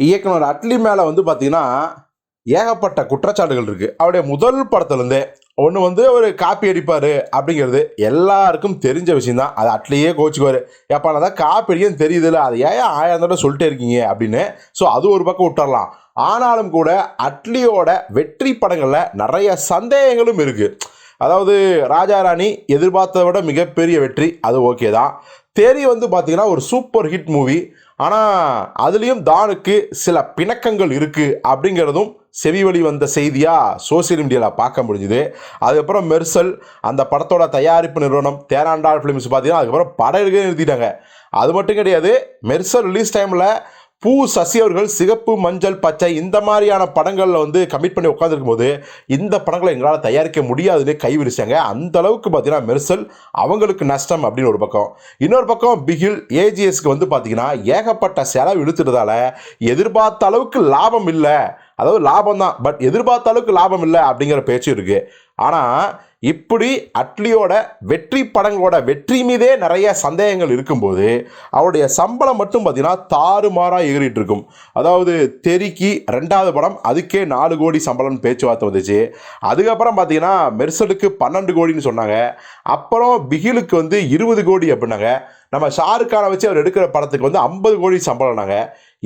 இயக்குனர் அட்லி மேலே வந்து பார்த்தீங்கன்னா ஏகப்பட்ட குற்றச்சாட்டுகள் இருக்குது அவருடைய முதல் படத்துலேருந்தே ஒன்று வந்து அவர் காப்பி அடிப்பார் அப்படிங்கிறது எல்லாருக்கும் தெரிஞ்ச விஷயந்தான் அது அட்லியே கோச்சுக்குவார் எப்போ தான் காப்பி அடிக்கன்னு தெரியுதுல்ல அது ஏன் ஆயிரம் தடவை சொல்லிட்டே இருக்கீங்க அப்படின்னு. ஸோ அது ஒரு பக்கம் விட்டுறலாம். ஆனாலும் கூட அட்லியோட வெற்றி படங்களில் நிறைய சந்தேகங்களும் இருக்குது அதாவது ராஜா ராணி எதிர்பார்த்ததை விட மிகப்பெரிய வெற்றி அது ஓகே தான். தேரி வந்து பார்த்தீங்கன்னா ஒரு சூப்பர் ஹிட் மூவி ஆனால் அதுலேயும் தானுக்கு சில பிணக்கங்கள் இருக்குது அப்படிங்கிறதும் செவி வழி வந்த செய்தியாக சோசியல் மீடியாவில் பார்க்க முடிஞ்சுது. அதுக்கப்புறம் மெர்சல் அந்த படத்தோட தயாரிப்பு நிறுவனம் தேராண்டாள் ஃபிலிம்ஸ் பார்த்தீங்கன்னா அதுக்கப்புறம் படம் எடுக்க நிறுத்திட்டாங்க. அது மட்டும் கிடையாது மெர்சல் ரிலீஸ் டைமில் பூ சசி அவர்கள் சிகப்பு மஞ்சள் பச்சை இந்த மாதிரியான படங்களில் வந்து கமிட் பண்ணி உட்காந்துருக்கும் போது இந்த படங்களை எங்களால் தயாரிக்க முடியாதுன்னு கைவிரிச்சாங்க. அந்த அளவுக்கு பார்த்தீங்கன்னா மெர்சல் அவங்களுக்கு நஷ்டம் அப்படின்னு ஒரு பக்கம். இன்னொரு பக்கம் பிகில் ஏஜிஎஸ்க்கு வந்து பார்த்தீங்கன்னா ஏகப்பட்ட செலவு இழுத்துட்டதால எதிர்பார்த்த அளவுக்கு லாபம் இல்லை. அதாவது லாபம் தான் பட் எதிர்பார்த்த அளவுக்கு லாபம் இல்லை அப்படிங்கிற பேச்சு இருக்குது ஆனால் இப்படி அட்லியோட வெற்றி படங்களோட வெற்றி மீதே நிறைய சந்தேகங்கள் இருக்கும்போது அவருடைய சம்பளம் மட்டும் பார்த்தீங்கன்னா தாறுமாறாக ஏறிட்டு இருக்கும் அதாவது தெறிக்கு ரெண்டாவது படம் அதுக்கே நாலு கோடி சம்பளம் பேச்சுவார்த்தை வந்துச்சு. அதுக்கப்புறம் பார்த்தீங்கன்னா மெர்சலுக்கு பன்னெண்டு கோடின்னு சொன்னாங்க. அப்புறம் பிகிலுக்கு வந்து இருபது கோடி அப்படின்னாங்க. நம்ம ஷாருக்கான வச்சு அவர் எடுக்கிற படத்துக்கு வந்து ஐம்பது கோடி சம்பளம்னாங்க.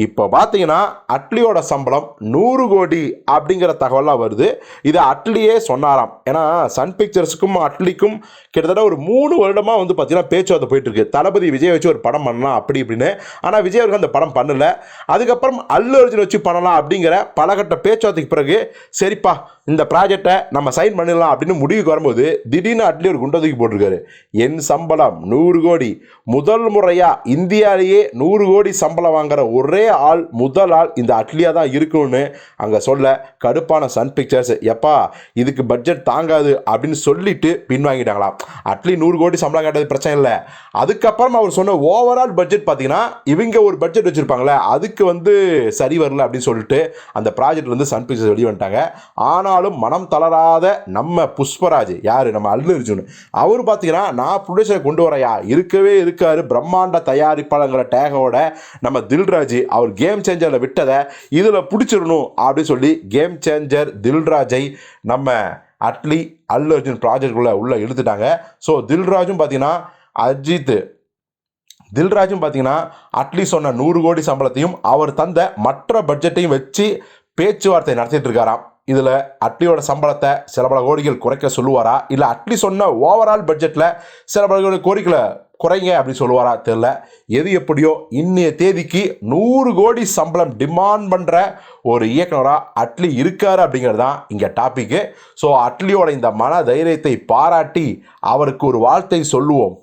இப்போ பார்த்தீங்கன்னா அட்லியோட சம்பளம் நூறு கோடி அப்படிங்கிற தகவலாக வருது. இது அட்லியே சொன்னாராம். ஏன்னா சன் பிக்சர்ஸுக்கும் அட்லிக்கும் கிட்டத்தட்ட ஒரு மூணு வருடமாக வந்து பார்த்தீங்கன்னா பேச்சுவார்த்தை போயிட்டு இருக்கு தளபதி விஜய் வச்சு ஒரு படம் பண்ணலாம் அப்படி இப்படின்னு. ஆனால் விஜய் அவர்கள் அந்த படம் பண்ணலை. அதுக்கப்புறம் அல்லு அர்ஜுன் வச்சு பண்ணலாம் அப்படிங்கிற பலகட்ட பேச்சுவார்த்தைக்கு பிறகு சரிப்பா இந்த ப்ராஜெக்டை நம்ம சைன் பண்ணிடலாம் அப்படின்னு முடிவுக்கு வரும்போது திடீர்னு அட்லி ஒரு குண்டை தூக்கி போட்டிருக்காரு. என் சம்பளம் நூறு கோடி. முதல் முறையாக இந்தியாவிலேயே நூறு கோடி சம்பளம் வாங்குற ஒரே ஆள் முதல் ஆள் இந்த அட்லியாக தான் இருக்கணும்னு அங்கே சொல்ல கடுப்பான சன் பிக்சர்ஸ் எப்பா இதுக்கு பட்ஜெட் தாங்காது அப்படின்னு சொல்லிட்டு பின்வாங்கிட்டாங்களாம். அட்லி நூறு கோடி சம்பளம் கேட்டது பிரச்சனை இல்லை. அதுக்கப்புறம் அவர் சொன்ன ஓவரால் பட்ஜெட் பார்த்தீங்கன்னா இவங்க ஒரு பட்ஜெட் வச்சுருப்பாங்களே அதுக்கு வந்து சரி வரல அப்படின்னு சொல்லிட்டு அந்த ப்ராஜெக்ட்லேருந்து சன் பிக்சர்ஸ் வெளியே வந்துட்டாங்க. ஆனாலும் மனம் தளராத நம்ம புஷ்பராஜ் யார்? நம்ம அல்லு அர்ஜுன். அவர் பார்த்தீங்கன்னா நான் ப்ரொடியூசரை கொண்டு வரையா இருக்கவே இருக்காரு. பிரம்மாண்ட தயாரிப்பாளங்கிற டேகோட நம்ம தில்ராஜ் அவர் கேம் சேஞ்சரில் விட்டதை இதில் பிடிச்சிடணும் அப்படின்னு சொல்லி கேம் சேஞ்சர் தில்ராஜை நம்ம அட்லி அல்லு அர்ஜுன் ப்ராஜெக்டுக்குள்ளே உள்ளே இழுத்துட்டாங்க. ஸோ தில்ராஜும் பார்த்தீங்கன்னா அஜித் தில்ராஜும் பார்த்தீங்கன்னா அட்லி சொன்ன நூறு கோடி சம்பளத்தையும் அவர் தந்த மற்ற பட்ஜெட்டையும் வச்சு பேச்சுவார்த்தை நடத்திட்டு இருக்காராம். இதில் அட்லியோட சம்பளத்தை சில பல கோடிகள் குறைக்க சொல்லுவாரா? இல்லை அட்லி சொன்ன ஓவரால் பட்ஜெட்டில் சில பல கோடிகளை குறைங்க அப்படின்னு சொல்லுவாரா தெரில எது எப்படியோ இன்னைய தேதிக்கு நூறு கோடி சம்பளம் டிமாண்ட் பண்ணுற ஒரு இயக்குனராக அட்லி இருக்கார் அப்படிங்கிறது தான் இங்கே டாப்பிக்கு ஸோ அட்லியோட இந்த மன தைரியத்தை பாராட்டி அவருக்கு ஒரு வாழ்த்தை சொல்லுவோம்.